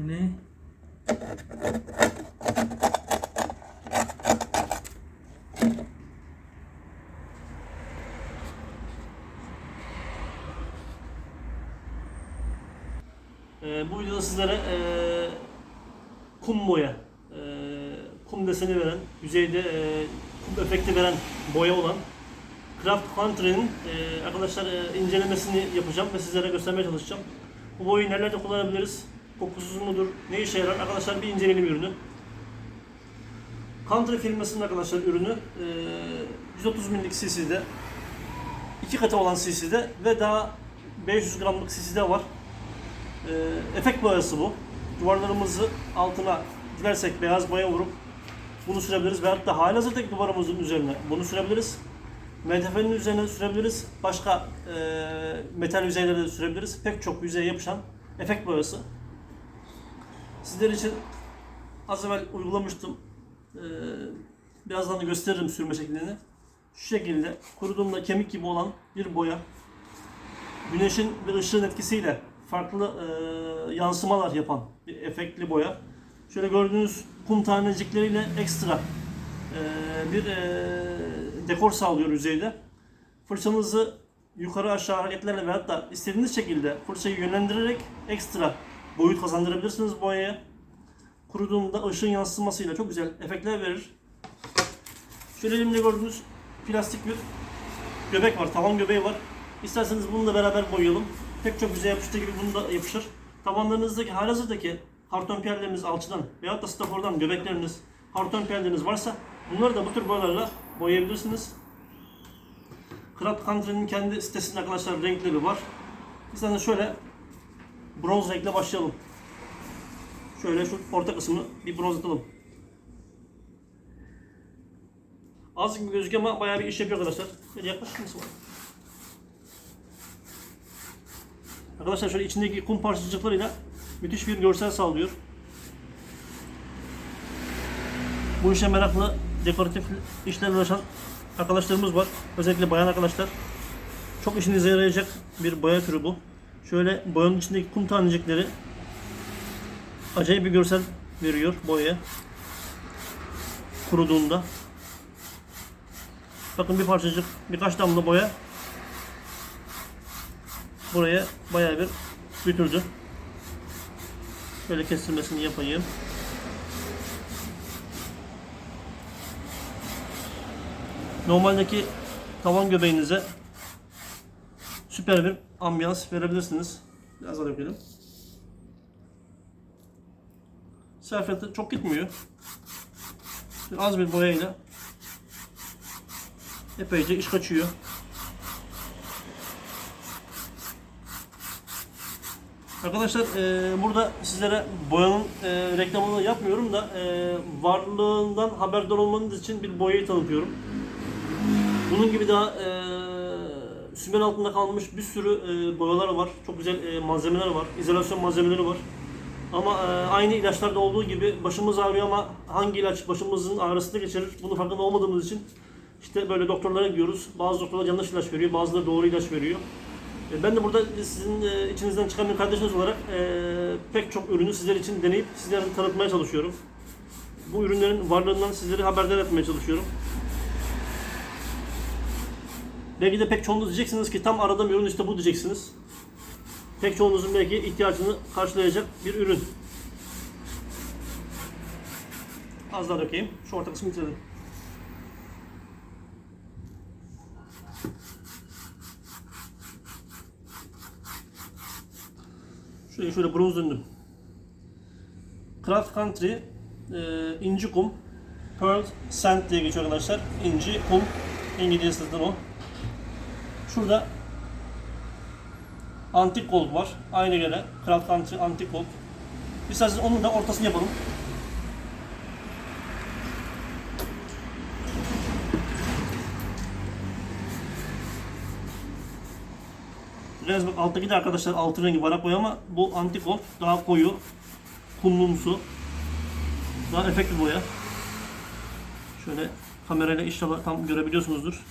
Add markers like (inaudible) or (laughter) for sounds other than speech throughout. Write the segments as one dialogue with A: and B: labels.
A: Bu ne?
B: Ee, bu videoda sizlere ee, kum boya, ee, kum deseni veren, yüzeyde ee, kum efekti veren boya olan Craft Country'nin ee, arkadaşlar ee, incelemesini yapacağım ve sizlere göstermeye çalışacağım. Bu boyayı nerelerde kullanabiliriz? Kokusuz mudur? Ne işe yarar? Arkadaşlar bir inceleyelim ürünü. Country firmasının arkadaşlar ürünü ee, 130 ml'lik cc'de, iki katı olan cc'de ve daha 500 gramlık cc'de var. Ee, efekt boyası bu. Duvarlarımızı altına dilersek beyaz boya vurup bunu sürebiliriz. Veyahut da halihazırdaki duvarımızın üzerine bunu sürebiliriz. MDF'nin üzerine sürebiliriz. Başka e, metal yüzeylere de sürebiliriz. Pek çok yüzeye yapışan efekt boyası. Sizler için az evvel uygulamıştım. Ee, birazdan da gösteririm sürme şeklini. Şu şekilde kuruduğunda kemik gibi olan bir boya. Güneşin ve ışığın etkisiyle farklı e, yansımalar yapan bir efektli boya. Şöyle gördüğünüz kum tanecikleriyle ekstra e, bir e, dekor sağlıyor yüzeyde. Fırçanızı yukarı aşağı hareketlerle veyahut da istediğiniz şekilde fırçayı yönlendirerek ekstra boyut kazandırabilirsiniz boyaya. Kuruduğunda ışığın yansımasıyla çok güzel efektler verir. Şöyle elimde gördüğünüz plastik bir göbek var, tavan göbeği var. İsterseniz bununla beraber boyayalım. Pek çok güzel yapıştığı gibi bunu da yapışır. Tavanlarınızdaki halihazırdaki karton piyerleriniz alçıdan veyahut da stafordan göbekleriniz, karton piyerleriniz varsa bunları da bu tür boyalarla boyayabilirsiniz. Craft Country'nin kendi sitesinde arkadaşlar renkleri var. İsterseniz şöyle bronz renkle başlayalım. Şöyle şu orta kısmını bir bronzlatalım. Az gibi gözüküyor ama bayağı bir iş yapıyor arkadaşlar. Şöyle yaklaşık mısın? Arkadaşlar şöyle içindeki kum parçacıklarıyla müthiş bir görsel sağlıyor. Bu işe meraklı dekoratif işlerle uğraşan arkadaşlarımız var. Özellikle bayan arkadaşlar. Çok işinize yarayacak bir boya türü bu. Şöyle boyanın içindeki kum tanecikleri acayip bir görsel veriyor boyaya. Kuruduğunda. Bakın bir parçacık, birkaç damla boya buraya bayağı bir götürdü. Şöyle kestirmesini yapayım. Normaldeki tavan göbeğinize süper bir ambiyans verebilirsiniz. Biraz daha dökelim. Serfiyatı çok gitmiyor. Şöyle az bir boyayla epeyce iş kaçıyor. Arkadaşlar e, burada sizlere boyanın e, reklamını yapmıyorum da e, varlığından haberdar olmanız için bir boyayı tanıtıyorum. Bunun gibi daha e, sümen altında kalmış bir sürü e, boyalar var. Çok güzel e, malzemeler var. İzolasyon malzemeleri var. Ama e, aynı ilaçlarda olduğu gibi başımız ağrıyor ama hangi ilaç başımızın ağrısını geçirir bunu farkında olmadığımız için işte böyle doktorlara gidiyoruz. Bazı doktorlar yanlış ilaç veriyor, bazıları doğru ilaç veriyor. E, Ben de burada sizin e, içinizden çıkan bir kardeşiniz olarak e, pek çok ürünü sizler için deneyip sizlere tanıtmaya çalışıyorum. Bu ürünlerin varlığından sizleri haberdar etmeye çalışıyorum. Belki de pek çoğunuz diyeceksiniz ki tam aradığım ürün işte bu diyeceksiniz. Pek çoğunuzun belki ihtiyacını karşılayacak bir ürün. Az daha dökeyim. Şu orta kısmı bitirelim. Şuraya şöyle bronz döndüm. Craft Country e, inci kum Pearl Sand diye geçiyor arkadaşlar. İnci kum İngilizcesinden o. Şurada antik gold var. Aynı gene Craft Country antik gold. İsterseniz onun da ortasını yapalım. Biraz bak alttaki de arkadaşlar altın rengi varak boya ama bu antik gold daha koyu, kumlumsu, daha efektli boya. Şöyle kamerayla inşallah tam görebiliyorsunuzdur.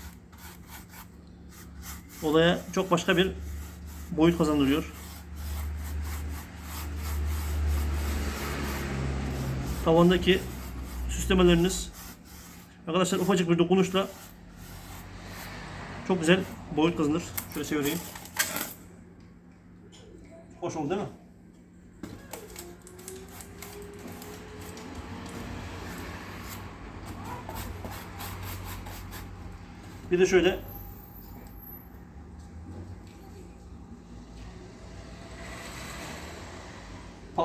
B: Olaya çok başka bir boyut kazandırıyor. tavandaki süslemeleriniz arkadaşlar ufacık bir dokunuşla çok güzel boyut kazanır. Şöyle çevireyim. Hoş oldu değil mi? Bir de şöyle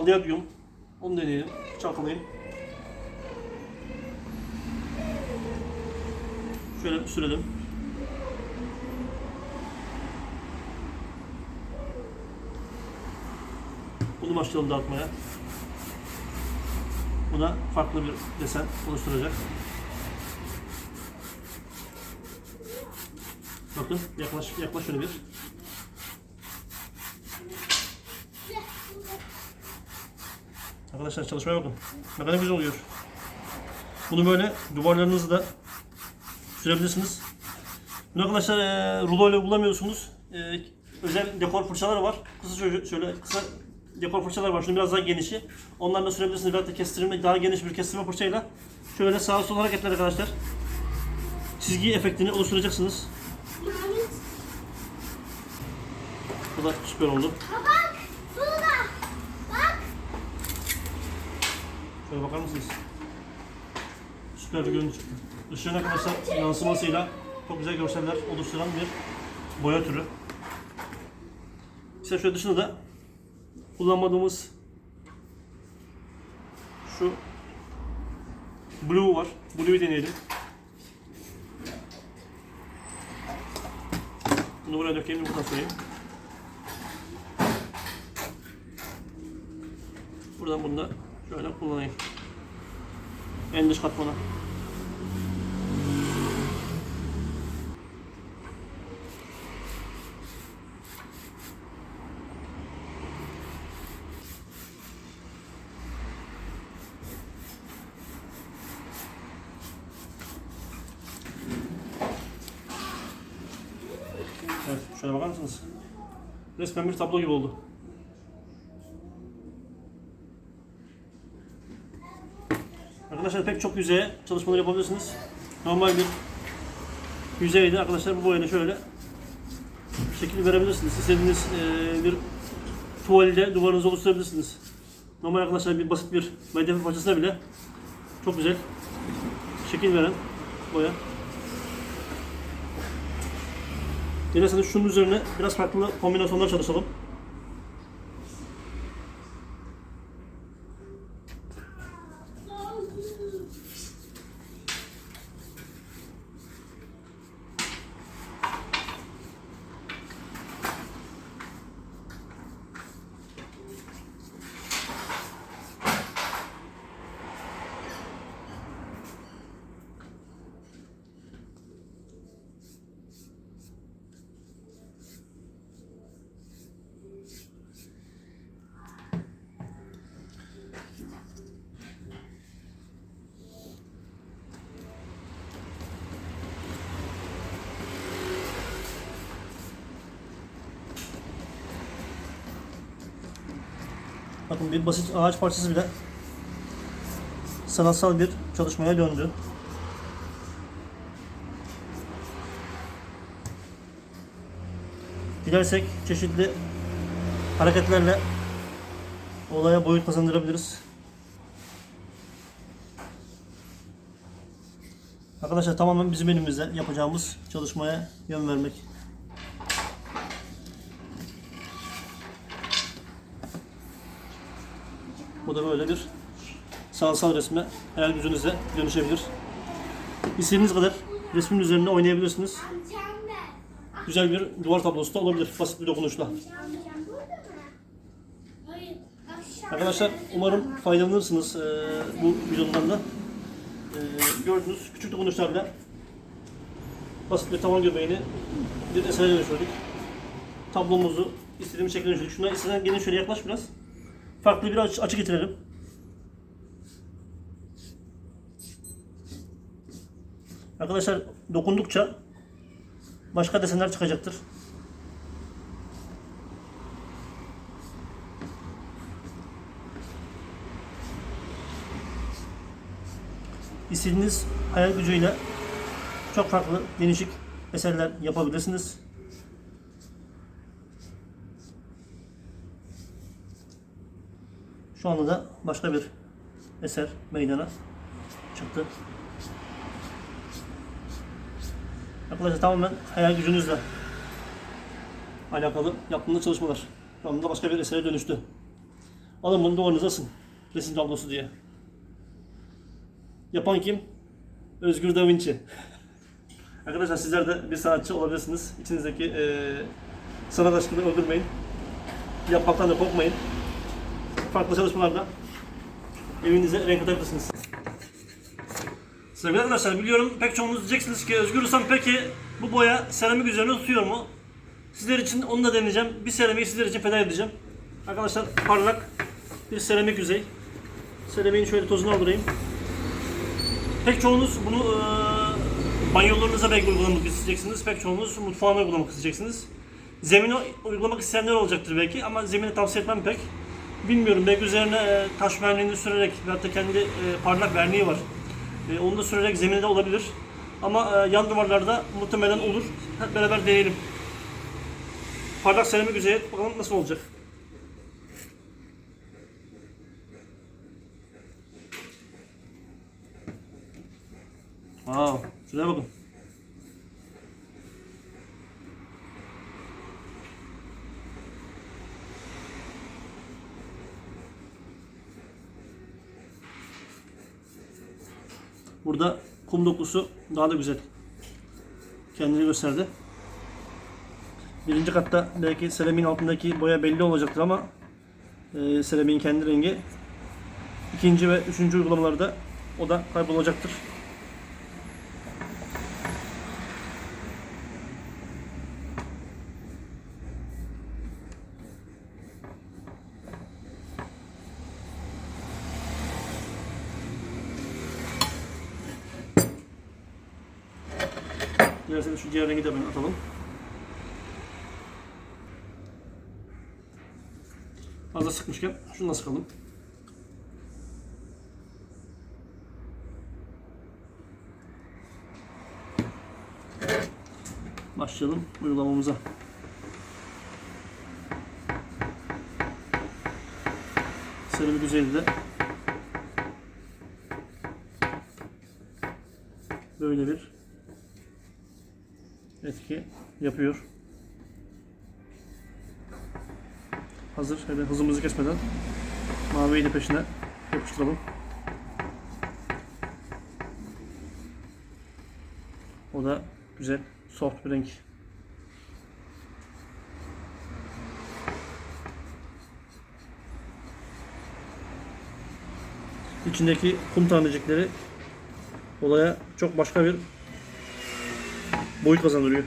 B: Palladium. Onu deneyelim. Çalkalayayım. Şöyle sürelim. Bunu başlayalım dağıtmaya. Bu da farklı bir desen oluşturacak. Bakın yaklaş yaklaş şöyle bir. Arkadaşlar çalışmaya bakın. Ne kadar güzel oluyor. Bunu böyle duvarlarınızı da sürebilirsiniz. Bunu arkadaşlar e, rulo ile bulamıyorsunuz. E, özel dekor fırçaları var. Kısa şöyle, şöyle kısa dekor fırçalar var. Şunun biraz daha genişi. Onlarla sürebilirsiniz. Veyahut da kestirme, daha geniş bir kestirme fırçayla şöyle sağa sola hareketler arkadaşlar. Çizgi efektini oluşturacaksınız. Bu da süper oldu.
A: Ha bak. Burada. Bak.
B: Şöyle bakar mısınız? Süper bir görüntü çıktı. Işığın arkadaşlar yansımasıyla çok güzel görseller oluşturan bir boya türü. İşte şöyle dışında da kullanmadığımız şu blue var. Blue'yu deneyelim. Bunu buraya dökelim, buradan söyleyeyim. Buradan bunu da şöyle kullanayım. En dış katmana. Evet, şöyle bakar mısınız? Resmen bir tablo gibi oldu. Arkadaşlar pek çok yüzeye çalışmalar yapabilirsiniz. Normal bir yüzeyde arkadaşlar bu boyanı şöyle şekil verebilirsiniz. İstediğiniz eee, bir tuvalde duvarınızı oluşturabilirsiniz. Normal arkadaşlar bir basit bir medya parçasına bile çok güzel şekil veren boya. Dilerseniz şunun üzerine biraz farklı kombinasyonlar çalışalım. Bakın bir basit ağaç parçası bile sanatsal bir çalışmaya döndü. Dilersek çeşitli hareketlerle olaya boyut kazandırabiliriz. Arkadaşlar tamamen bizim elimizde yapacağımız çalışmaya yön vermek. Da böyle bir sanatsal resme hayal gücünüzle dönüşebilir. İstediğiniz kadar resmin üzerinde oynayabilirsiniz. Güzel bir duvar tablosu da olabilir basit bir dokunuşla. Arkadaşlar umarım faydalanırsınız eee, bu videodan da. Eee, gördüğünüz küçük dokunuşlarla basit bir tavan göbeğini bir esere dönüştürdük. Tablomuzu istediğimiz şekilde dönüştürdük. Şuna istersen gelin şöyle yaklaş biraz. Farklı bir açı, getirelim. Arkadaşlar dokundukça başka desenler çıkacaktır. istediğiniz hayal gücüyle çok farklı, değişik eserler yapabilirsiniz. Şu anda da başka bir eser meydana çıktı. Arkadaşlar tamamen hayal gücünüzle alakalı yaptığınız çalışmalar. Şu anda başka bir esere dönüştü. Alın bunu duvarınıza asın. Resim tablosu diye. Yapan kim? Özgür Da Vinci. (laughs) Arkadaşlar sizler de bir sanatçı olabilirsiniz. İçinizdeki eee sanat aşkını öldürmeyin. Yapmaktan da korkmayın. Farklı çalışmalarda evinize renk katabilirsiniz. Sevgili arkadaşlar biliyorum pek çoğunuz diyeceksiniz ki Özgür Ustam peki bu boya seramik üzerine tutuyor mu? Sizler için onu da deneyeceğim. Bir seramiği sizler için feda edeceğim. Arkadaşlar parlak bir seramik yüzey. Seramiğin şöyle tozunu aldırayım. Pek çoğunuz bunu eee banyolarınıza belki uygulamak isteyeceksiniz. Pek çoğunuz mutfağına uygulamak isteyeceksiniz. Zemine uygulamak isteyenler olacaktır belki ama zemine tavsiye etmem pek. Bilmiyorum belki üzerine e, taş verniğini sürerek da kendi e, parlak verniği var. E, onu da sürerek zemine de olabilir. Ama e, yan duvarlarda muhtemelen olur. Hep beraber deneyelim. Parlak seramik yüzeyi bakalım nasıl olacak. Wow, şuraya bakın. Burada kum dokusu daha da güzel. Kendini gösterdi. Birinci katta belki seramiğin altındaki boya belli olacaktır ama e, seramiğin kendi rengi ikinci ve üçüncü uygulamalarda o da kaybolacaktır. Dilerseniz şu diğer rengi de ben atalım. Fazla sıkmışken şunu da sıkalım. Başlayalım uygulamamıza. Seramik yüzeyde de böyle bir etki yapıyor. Hazır. Hemen hızımızı kesmeden maviyi de peşine yapıştıralım. O da güzel, soft bir renk. İçindeki kum tanecikleri olaya çok başka bir boyut kazandırıyor.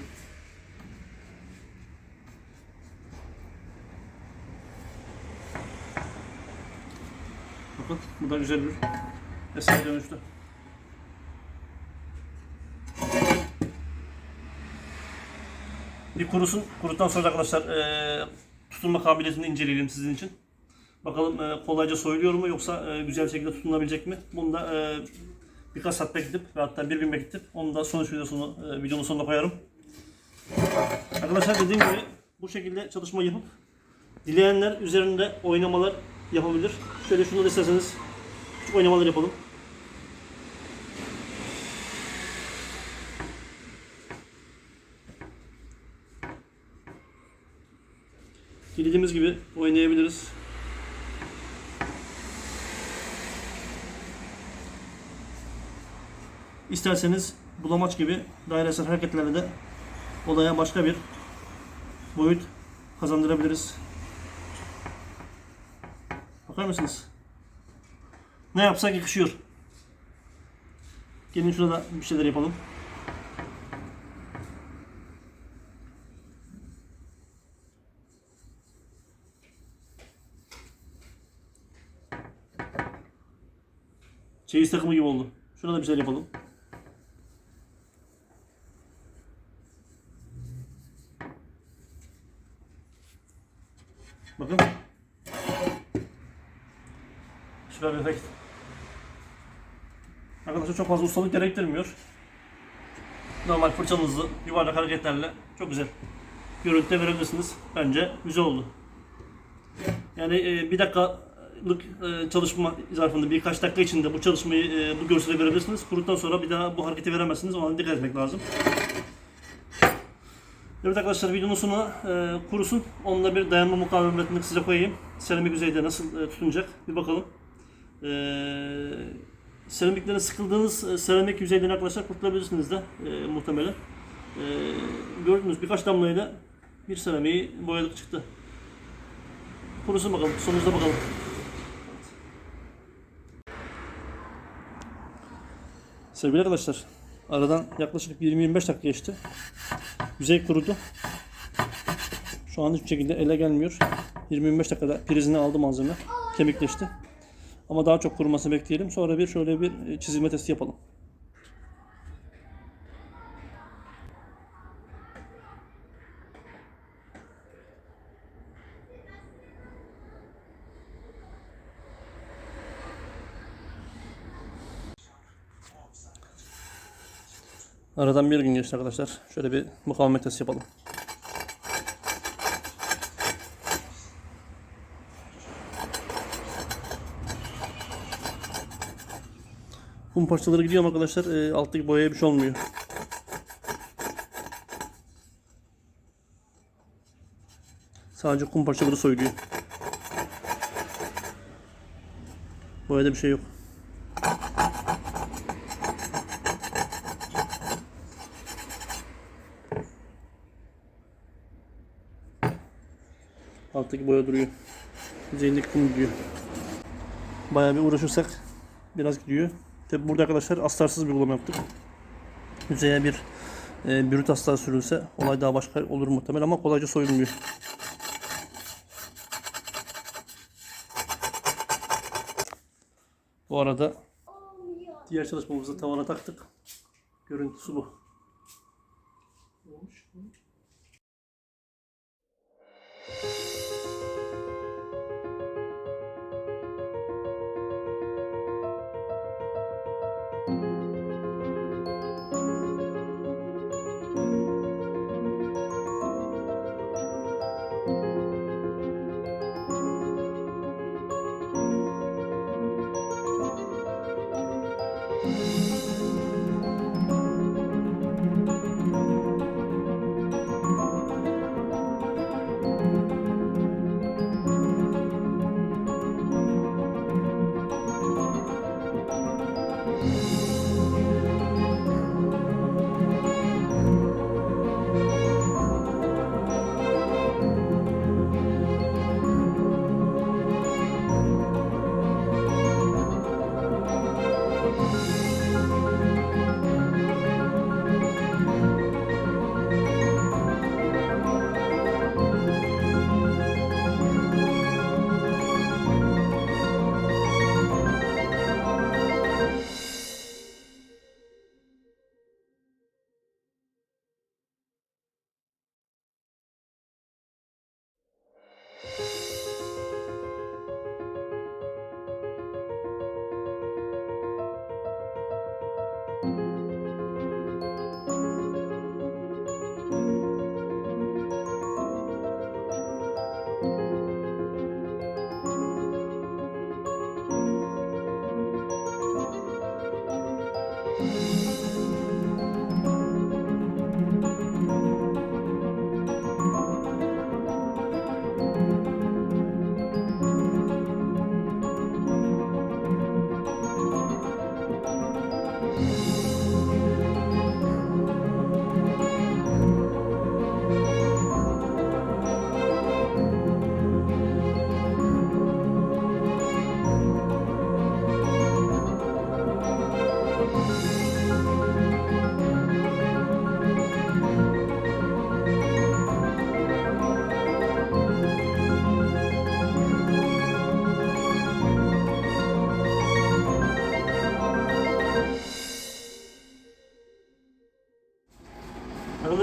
B: Bakın bu da güzel bir eser dönüştü. Bir kurusun. Kuruduktan sonra arkadaşlar eee tutunma kabiliyetini inceleyelim sizin için. Bakalım eee, kolayca soyuluyor mu yoksa eee, güzel bir şekilde tutunabilecek mi? Bunu da eee, birkaç saat bekletip ve hatta bir gün bekletip onu da sonuç videosunu eee, videonun sonuna koyarım. Arkadaşlar dediğim gibi bu şekilde çalışma yapıp dileyenler üzerinde oynamalar yapabilir. Şöyle şunu da isterseniz küçük oynamalar yapalım. Dilediğimiz gibi oynayabiliriz. İsterseniz bulamaç gibi dairesel hareketlerle de olaya başka bir boyut kazandırabiliriz. Bakar mısınız? Ne yapsak yakışıyor. Gelin şurada bir şeyler yapalım. Çeyiz takımı gibi oldu. Şurada bir şeyler yapalım. Bakın. Şurada bir efekt. Arkadaşlar çok fazla ustalık gerektirmiyor. Normal fırçanızı yuvarlak hareketlerle çok güzel görüntü verebilirsiniz. Bence güzel oldu. Yani e, bir dakikalık e, çalışma zarfında birkaç dakika içinde bu çalışmayı e, bu görsele verebilirsiniz. Kuruduktan sonra bir daha bu hareketi veremezsiniz. Ona dikkat etmek lazım. Evet arkadaşlar videonun sonu e, kurusun. Onunla bir dayanma mukavemetini size koyayım. Seramik yüzeyde nasıl e, tutunacak bir bakalım. E, seramiklerin sıkıldığınız e, seramik yüzeyden arkadaşlar kurtulabilirsiniz de e, muhtemelen. E, gördünüz birkaç damlayla bir seramiği boyadık çıktı. Kurusun bakalım. Sonuçta bakalım. Sevgili arkadaşlar, aradan yaklaşık 20-25 dakika geçti. Yüzey kurudu. Şu an hiçbir şekilde ele gelmiyor. 20-25 dakikada prizini aldı malzeme. Kemikleşti. Ama daha çok kurumasını bekleyelim. Sonra bir şöyle bir e, çizilme testi yapalım. Aradan bir gün geçti arkadaşlar. Şöyle bir mukavemet testi yapalım. Kum parçaları gidiyor arkadaşlar e, alttaki boyaya bir şey olmuyor. Sadece kum parçaları soyuluyor. Boyada bir şey yok. Alttaki boya duruyor. Yüzeyindeki kum gidiyor. Bayağı bir uğraşırsak biraz gidiyor. Tabi burada arkadaşlar astarsız bir uygulama yaptık. Yüzeye bir e, brüt astar sürülse olay daha başka olur muhtemel ama kolayca soyulmuyor. Bu arada diğer çalışmamızı tavana taktık. Görüntüsü bu. Olmuş.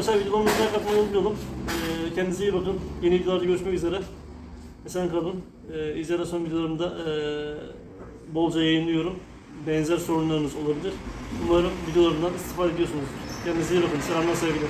B: Arkadaşlar videolarımıza katmayı unutmayalım. Ee, kendinize iyi bakın. Yeni videolarda görüşmek üzere. Esen kalın. Ee, izlerken son videolarımda e, bolca yayınlıyorum. benzer sorunlarınız olabilir. Umarım videolarımdan istifade ediyorsunuzdur. Kendinize iyi bakın. Selamlar sevgiler.